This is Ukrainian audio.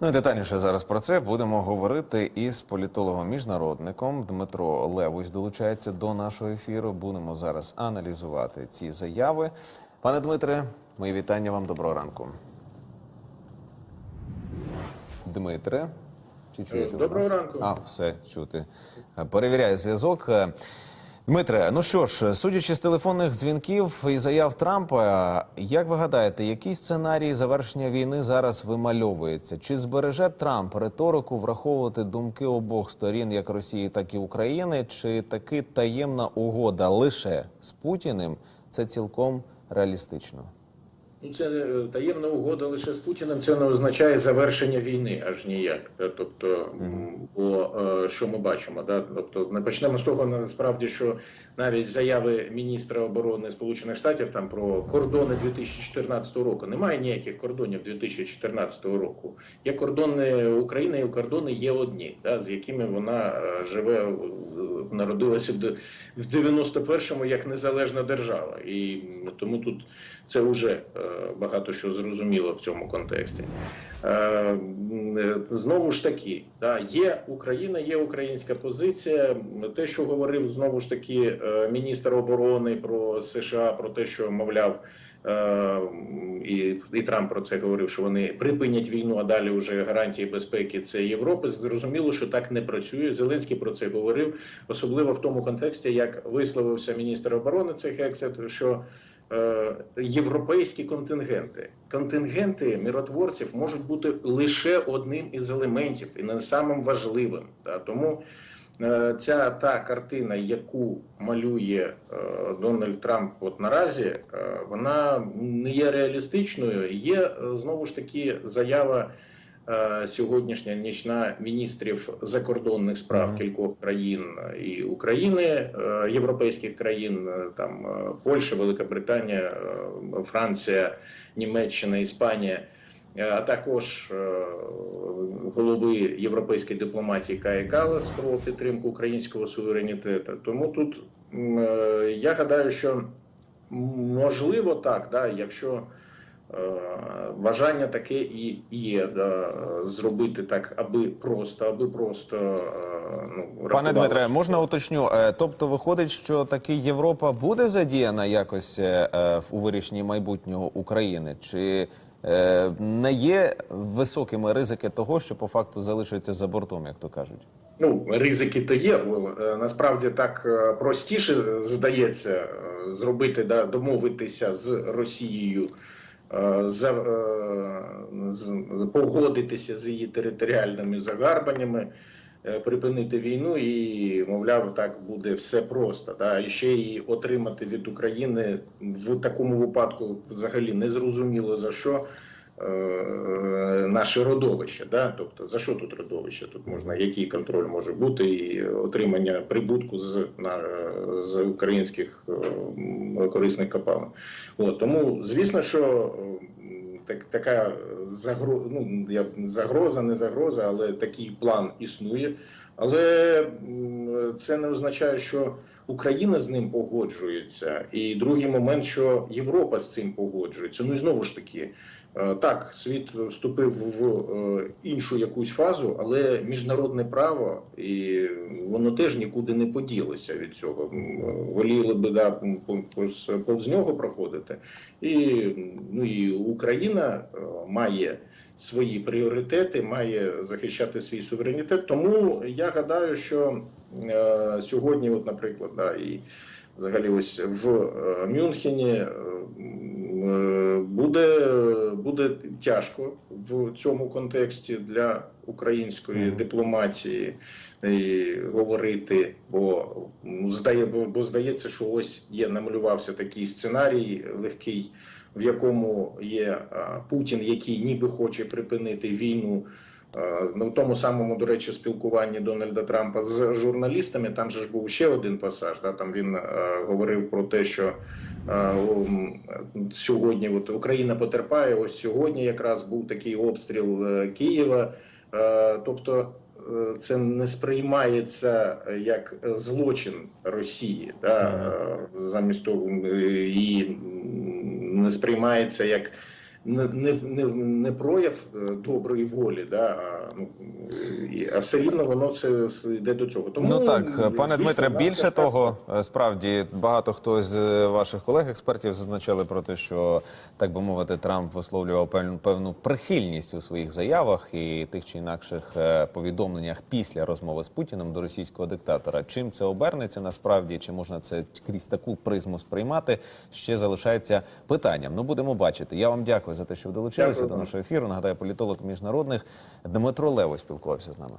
Ну і детальніше зараз про це будемо говорити із політологом-міжнародником Дмитро Левусь долучається до нашого ефіру. Будемо зараз аналізувати ці заяви. Пане Дмитре, мої вітання вам. Доброго ранку. Дмитре, чи чуєте ви Доброго нас? ранку. А, все чути. Перевіряю зв'язок. Дмитре, ну що ж, судячи з телефонних дзвінків і заяв Трампа, як ви гадаєте, який сценарій завершення війни зараз вимальовується? Чи збереже Трамп риторику враховувати думки обох сторін, як Росії, так і України? Чи таки таємна угода лише з Путіним це цілком реалістично? Ну, це е, таємна угода лише з Путіним. Це не означає завершення війни, аж ніяк. Е, Тобто, бо е, що ми бачимо, да? тобто, ми почнемо з того, насправді, що навіть заяви міністра оборони Сполучених Штатів там про кордони 2014 року немає ніяких кордонів 2014 року. Є кордони України, і кордони є одні, да, з якими вона живе, народилася в 91-му як незалежна держава, і тому тут це вже е, багато що зрозуміло в цьому контексті. Е, е, Знову ж таки, є Україна, є українська позиція. Те, що говорив знову ж таки міністр оборони про США, про те, що мовляв. І, і Трамп про це говорив, що вони припинять війну, а далі вже гарантії безпеки це Європи. Зрозуміло, що так не працює. Зеленський про це говорив, особливо в тому контексті, як висловився міністр оборони цих ексет, що е, європейські контингенти. Контингенти миротворців можуть бути лише одним із елементів і не самим важливим. Да? Тому е, ця та картина, яку малює е, Дональд Трамп от наразі, е, вона не є реалістичною. Є е, знову ж таки заява. Е, Сьогоднішня нічна міністрів закордонних справ кількох країн і України, е, європейських країн, е, там Польща, Велика Британія, Франція, Німеччина, Іспанія, а також голови європейської дипломатії Кая Калас про підтримку українського суверенітету. Тому тут я гадаю, що можливо так, да, якщо. Е, Бажання таке і є да, зробити так, аби просто, аби просто е, ну Пане Дмитре, що- можна уточню? Е, Тобто, виходить, що таки Європа буде задіяна якось у вирішенні майбутнього України? Чи не є високими ризики того, що по факту залишиться за бортом, як то кажуть? Ну, ризики то є. бо, Насправді так простіше здається зробити, да, домовитися з Росією, погодитися з її територіальними загарбаннями, е, припинити війну і, мовляв, так буде все просто. Да? І ще її отримати від України в такому випадку взагалі незрозуміло за що е, наше родовище. Да? Тобто, за що тут родовище? Тут можна який контроль може бути і отримання прибутку з, на, з українських е, корисних копалин. От, тому, звісно, що так, така загроза, ну, я, загроза, не загроза, але такий план існує. Але це не означає, що Україна з ним погоджується, і другий момент, що Європа з цим погоджується. Ну і знову ж таки, е, так, світ вступив в е, іншу якусь фазу, але міжнародне право і воно теж нікуди не поділося від цього. Воліли би да, повз, нього проходити. І, ну, і Україна е, має свої пріоритети, має захищати свій суверенітет. Тому я гадаю, що е, сьогодні, от, наприклад, да, і взагалі ось в е, Мюнхені е, е, буде, буде тяжко в цьому контексті для української дипломатії і говорити, бо ну, здає, бо, бо здається, що ось є намалювався такий сценарій легкий, в якому є Путін, який ніби хоче припинити війну. Е, Ну, в тому самому, до речі, спілкуванні Дональда Трампа з журналістами, там же ж був ще один пасаж. Да? Там він е, говорив про те, що е, сьогодні от Україна потерпає. Ось сьогодні якраз був такий обстріл е, Києва. Е, тобто е, це не сприймається як злочин Росії, да? е, замість того е, і не сприймається як не, не, не, прояв е, доброї волі, да, а, ну, а все рівно воно це йде до цього. Тому, Ну так, пане Дмитре, більше того, е, справді багато хто з е, ваших колег-експертів зазначали про те, що так би мовити, Трамп висловлював певну певну прихильність у своїх заявах і тих чи інакших повідомленнях після розмови з Путіним до російського диктатора. Чим це обернеться насправді? Чи можна це крізь таку призму сприймати? Ще залишається питанням. Ну будемо бачити. Я вам дякую за те, що ви долучилися Дякую до нашого ефіру. Нагадаю, політолог міжнародних Дмитро Лево спілкувався з нами.